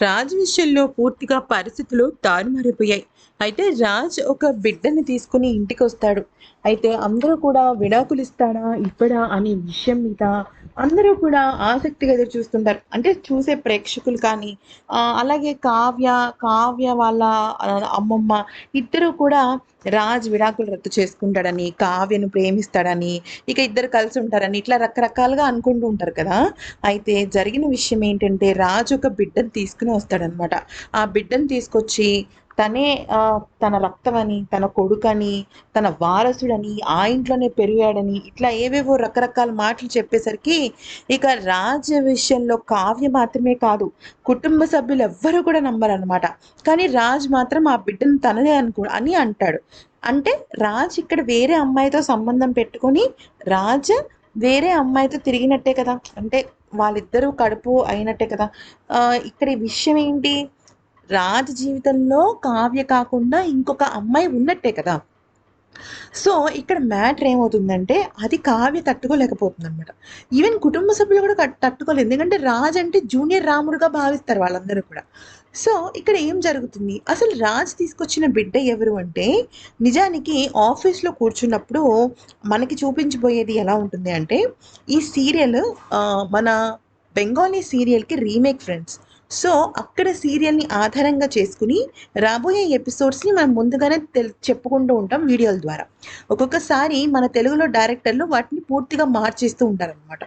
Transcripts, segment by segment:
రాజ్ విషయంలో పూర్తిగా పరిస్థితులు తారుమారిపోయాయి. అయితే రాజ్ ఒక బిడ్డని తీసుకుని ఇంటికి వస్తాడు అయితే అందరూ కూడా విడాకులు ఇస్తాడా ఇవ్వడా అనే విషయం మీద అందరూ కూడా ఆసక్తిగా ఎదురు చూస్తుంటారు. అంటే చూసే ప్రేక్షకులు కానీ అలాగే కావ్య కావ్య వాళ్ళ అమ్మమ్మ ఇద్దరు కూడా రాజ్ విడాకులు రద్దు చేసుకుంటాడని కావ్యను ప్రేమిస్తాడని ఇక ఇద్దరు కలిసి ఉంటారని ఇట్లా రకరకాలుగా అనుకుంటూ ఉంటారు కదా. అయితే జరిగిన విషయం ఏంటంటే రాజు ఒక బిడ్డను తీసుకుని వస్తాడనమాట ఆ బిడ్డను తీసుకొచ్చి తనే తన రక్తమని తన కొడుకని తన వారసుడని ఆ ఇంట్లోనే పెరిగాడని ఇట్లా ఏవేవో రకరకాల మాటలు చెప్పేసరికి ఇక రాజ విషయంలో కావ్య మాత్రమే కాదు కుటుంబ సభ్యులు ఎవ్వరూ కూడా నమ్మరనమాట కానీ రాజ్ మాత్రం ఆ బిడ్డను తనదే అనుకో అని అంటాడు. అంటే రాజ్ ఇక్కడ వేరే అమ్మాయితో సంబంధం పెట్టుకొని రాజ్ వేరే అమ్మాయితో తిరిగినట్టే కదా. అంటే వాళ్ళిద్దరూ కడుపు అయినట్టే కదా. ఇక్కడ ఈ విషయం ఏంటి? రాజ్ జీవితంలో కావ్య కాకుండా ఇంకొక అమ్మాయి ఉన్నట్టే కదా. సో ఇక్కడ మ్యాటర్ ఏమవుతుందంటే అది కావ్య తట్టుకోలేకపోతుంది అనమాట ఈవెన్ కుటుంబ సభ్యులు కూడా కట్- తట్టుకోలేదు. ఎందుకంటే రాజ్ అంటే జూనియర్ రాముడుగా భావిస్తారు వాళ్ళందరూ కూడా. సో ఇక్కడ ఏం జరుగుతుంది? అసలు రాజ్ తీసుకొచ్చిన బిడ్డ ఎవరు అంటే నిజానికి ఆఫీస్లో కూర్చున్నప్పుడు మనకి చూపించబోయేది ఎలా ఉంటుంది అంటే ఈ సీరియల్ మన బెంగాలీ సీరియల్కి రీమేక్ ఫ్రెండ్స్. సో అక్కడ సీరియల్ని ఆధారంగా చేసుకుని రాబోయే ఎపిసోడ్స్ని మనం ముందుగానే తెల్ చెప్పుకుంటూ ఉంటాం వీడియోల ద్వారా. ఒక్కొక్కసారి మన తెలుగులో డైరెక్టర్లు వాటిని పూర్తిగా మార్చేస్తూ ఉంటారనమాట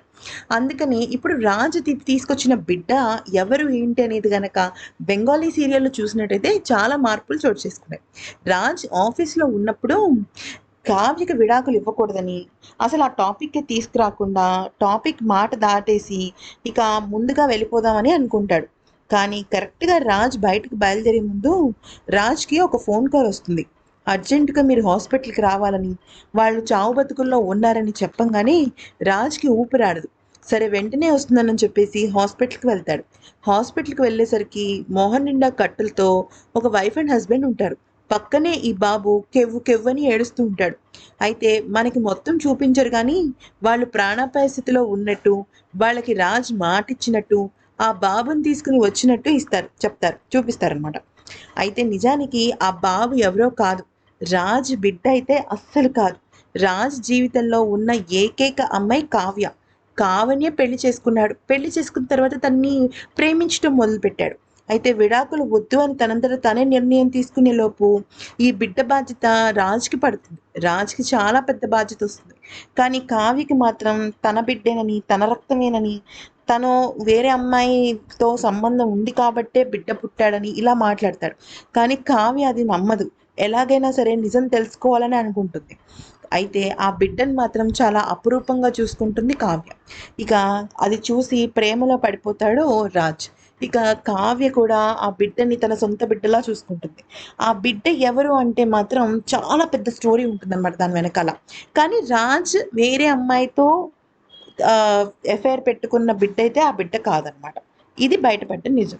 అందుకని ఇప్పుడు రాజు తీసుకొచ్చిన బిడ్డ ఎవరు ఏంటి అనేది గనక బెంగాలీ సీరియల్లో చూసినట్టయితే చాలా మార్పులు చోటు చేసుకున్నాయి. రాజ్ ఆఫీస్లో ఉన్నప్పుడు కావ్యకి విడాకులు ఇవ్వకూడదని అసలు ఆ టాపిక్కి తీసుకురాకుండా టాపిక్ మాట దాటేసి ఇక ముందుగా వెళ్ళిపోదామని అనుకుంటాడు. కానీ కరెక్ట్గా రాజ్ బయటకు బయలుదేరే ముందు రాజ్కి ఒక ఫోన్ కాల్ వస్తుంది. అర్జెంటుగా మీరు హాస్పిటల్కి రావాలని వాళ్ళు చావు బతుకుల్లో ఉన్నారని చెప్పంగానే రాజ్కి ఊపిరాడదు. సరే వెంటనే వస్తుందని చెప్పేసి హాస్పిటల్కి వెళ్తాడు. హాస్పిటల్కి వెళ్ళేసరికి మోహన్ నిండా కట్టలతో ఒక వైఫ్ అండ్ హస్బెండ్ ఉంటారు. పక్కనే ఈ బాబు కెవ్వు కెవ్వని ఏడుస్తూ ఉంటాడు. అయితే మనకి మొత్తం చూపించరు కానీ వాళ్ళు ప్రాణాపాయ స్థితిలో ఉన్నట్టు వాళ్ళకి రాజ్ మాటిచ్చినట్టు ఆ బాబుని తీసుకుని వచ్చినట్టు ఇస్తారు చెప్తారు చూపిస్తారనమాట అయితే నిజానికి ఆ బాబు ఎవరో కాదు. రాజ్ బిడ్డ అయితే అస్సలు కాదు. రాజ్ జీవితంలో ఉన్న ఏకైక అమ్మాయి కావ్య. కావ్యనే పెళ్ళి చేసుకున్నాడు. పెళ్ళి చేసుకున్న తర్వాత తన్ని ప్రేమించడం మొదలుపెట్టాడు. అయితే విడాకులు వద్దు అని తనంతట తనే నిర్ణయం తీసుకునే లోపు ఈ బిడ్డ బాధ్యత రాజుకి పడుతుంది. రాజ్కి చాలా పెద్ద బాధ్యత వస్తుంది. కానీ కావ్యకి మాత్రం తన బిడ్డేనని తన రక్తమేనని తను వేరే అమ్మాయితో సంబంధం ఉంది కాబట్టే బిడ్డ పుట్టాడని ఇలా మాట్లాడతాడు. కానీ కావ్య అది నమ్మదు. ఎలాగైనా సరే నిజం తెలుసుకోవాలని అనుకుంటుంది. అయితే ఆ బిడ్డను మాత్రం చాలా అపురూపంగా చూసుకుంటుంది కావ్య. ఇక అది చూసి ప్రేమలో పడిపోతాడు రాజ్. ఇక కావ్య కూడా ఆ బిడ్డని తన సొంత బిడ్డలా చూసుకుంటుంది. ఆ బిడ్డ ఎవరు అంటే మాత్రం చాలా పెద్ద స్టోరీ ఉంటుంది దాని వెనకాల. కానీ రాజ్ వేరే అమ్మాయితో ఎఫ్ఐఆర్ పెట్టుకున్న బిడ్డ అయితే ఆ బిడ్డ కాదనమాట. ఇది బయటపడ్డ నిజం.